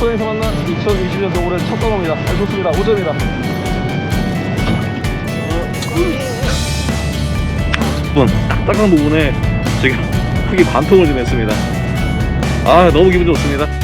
모터에서 만난 2020년도 올해 첫 방어입니다. 잘 좋습니다. 5점입니다. 분 딱한 부분에 지금 크게 반통을 좀 했습니다. 아 너무 기분 좋습니다.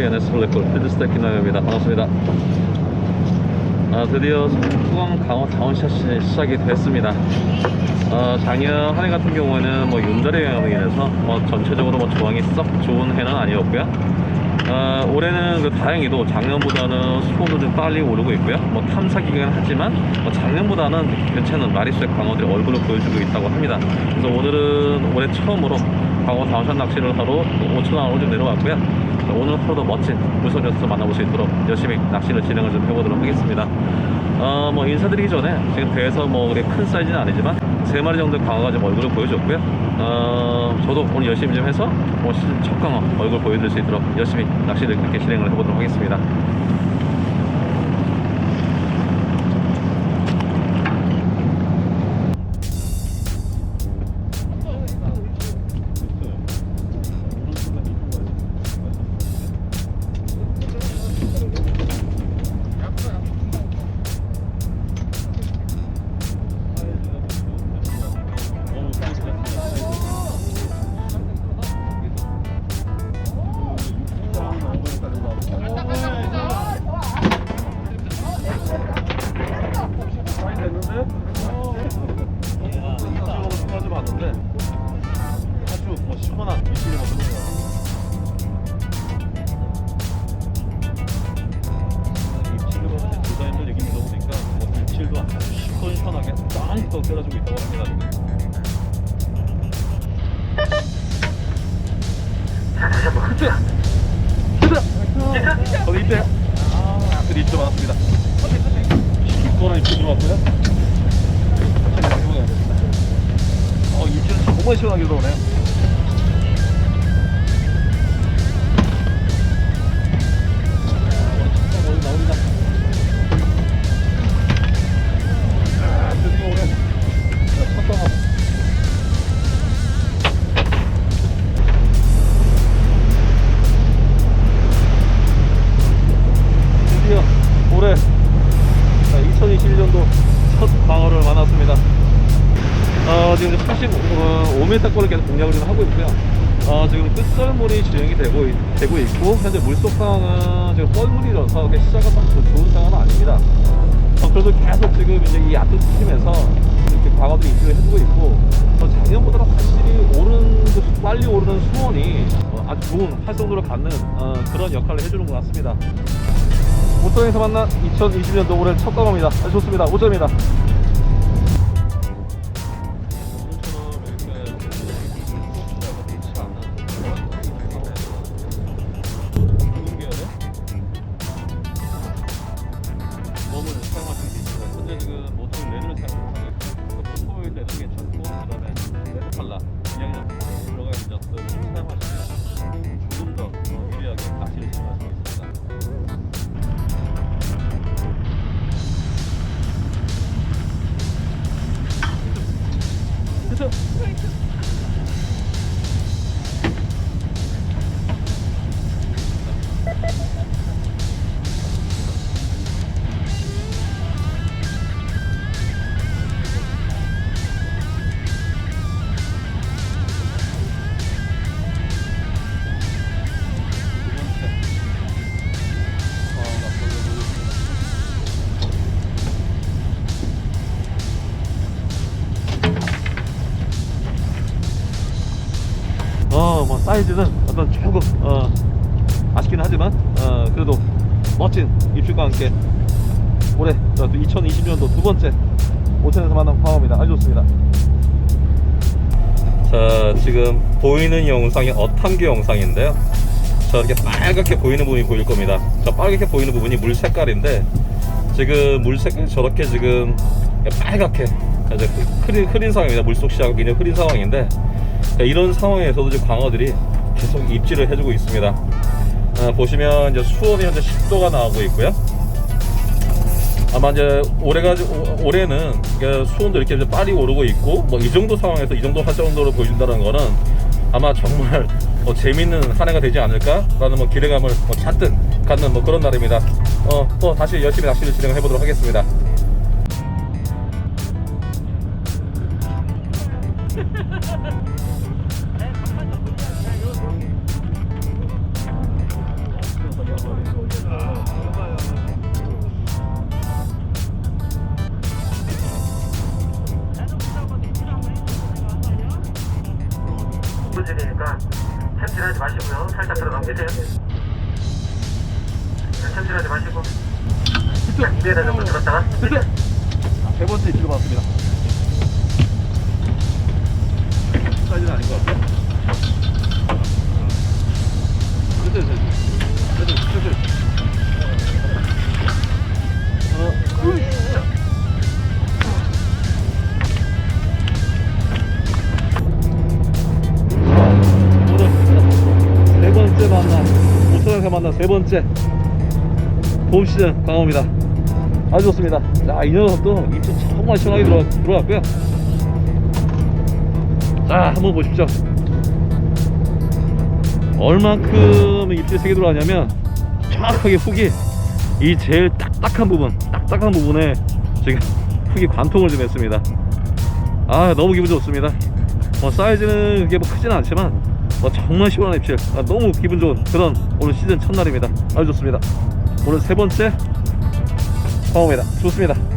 아주마형 TV NS 블랙홀 헤드스택 김남입니다. 반갑습니다. 아, 드디어 수강 강원 다운샷이 시작이 됐습니다. 어, 작년 한 해 같은 경우에는 뭐 윤달의 영향으로 인해서 뭐 전체적으로 뭐 조항이 썩 좋은 해는 아니었고요. 어, 올해는 그 다행히도 작년보다는 수온도 좀 빨리 오르고 있고요. 뭐 탐사기간 하지만 뭐 작년보다는 괜찮은 마리수의 광어들이 얼굴을 보여주고 있다고 합니다. 그래서 오늘은 올해 처음으로 광어 다운샷 낚시를 하러 5천원으로 좀 내려왔고요. 자, 오늘 하루도 멋진 물소녀에서 만나볼 수 있도록 열심히 낚시를 진행을 좀 해보도록 하겠습니다. 어, 뭐 인사드리기 전에 지금 배에서 뭐 그렇게 큰 사이즈는 아니지만 세 마리 정도 광어가 좀 얼굴을 보여줬고요. 어, 저도 오늘 열심히 좀 해서 뭐 시즌 첫 광어 얼굴 보여드릴 수 있도록 열심히 낚시를 그렇게 진행을 해보도록 하겠습니다 시원시원하게 짱또 때려주고 있다고 합니다. 히트야! 히트야! 거기 있대. 아, 많았습니다. 들어왔고요. 어, 정말 시원하게 들어오네요. 85m꼴을 계속 공략을 좀 하고 있고요. 어, 지금 끝썰물이 진행이 되고, 있, 되고 있고, 현재 물속 상황은 지금 뻘물이라서 그게 시작은 딱 좋은 상황은 아닙니다. 어, 그래서 계속 지금 이제 이 얕은 수심에서 이렇게 광어들이 입질을 해주고 있고, 어, 작년보다 확실히 오른, 그 빨리 오르는 수온이 어, 아주 좋은 활성도를 갖는 어, 그런 역할을 해주는 것 같습니다. 모터에서 만난 2020년도 올해 첫 방어입니다. 아주 좋습니다. 5점입니다. 사이즈는 어떤 조금 어, 아쉽긴 하지만 어, 그래도 멋진 입술과 함께 올해 2020년도 두 번째 오천에서 만난 광어입니다. 아주 좋습니다. 자, 지금 보이는 영상이 어탐기 영상인데요. 저렇게 빨갛게 보이는 부분이 보일 겁니다. 저 빨갛게 보이는 부분이 물 색깔인데 지금 물 색깔이 저렇게 지금 빨갛게 이제 흐린, 흐린 상황입니다. 물속 시야가 굉장히 흐린 상황인데 자, 이런 상황에서도 지금 광어들이 계속 입질을 해주고 있습니다. 아, 보시면 이제 수온이 현재 10도가 나오고 있고요. 아마 이제 올해가 오- 올해는 그 수온도 이렇게 이제 빨리 오르고 있고 뭐 이 정도 상황에서 이 정도 할 정도로 보여준다는 거는 아마 정말 뭐 재밌는 한 해가 되지 않을까라는 뭐 기대감을 뭐 잔뜩 갖는 뭐 그런 날입니다. 어, 또 다시 열심히 낚시를 진행해 보도록 하겠습니다. 들었다가 세 번째 입질 받았습니다. 사이즈는 아닌 것 같아요. 세 번째 만남, 오천에서 만난 세 번째 봄 시즌 광어입니다. 아주 좋습니다. 자, 이 녀석도 입질 정말 시원하게 들어, 들어갔고요. 자, 한번 보십시오. 얼만큼 입질 세게 들어가냐면 정확하게 훅이 이 제일 딱딱한 부분, 딱딱한 부분에 지금 훅이 관통을 좀 했습니다. 아, 너무 기분 좋습니다. 뭐 사이즈는 그게 뭐 크지는 않지만 뭐 정말 시원한 입질. 아, 너무 기분 좋은 그런 오늘 시즌 첫날입니다. 아주 좋습니다. 오늘 세 번째 광어입니다. 좋습니다.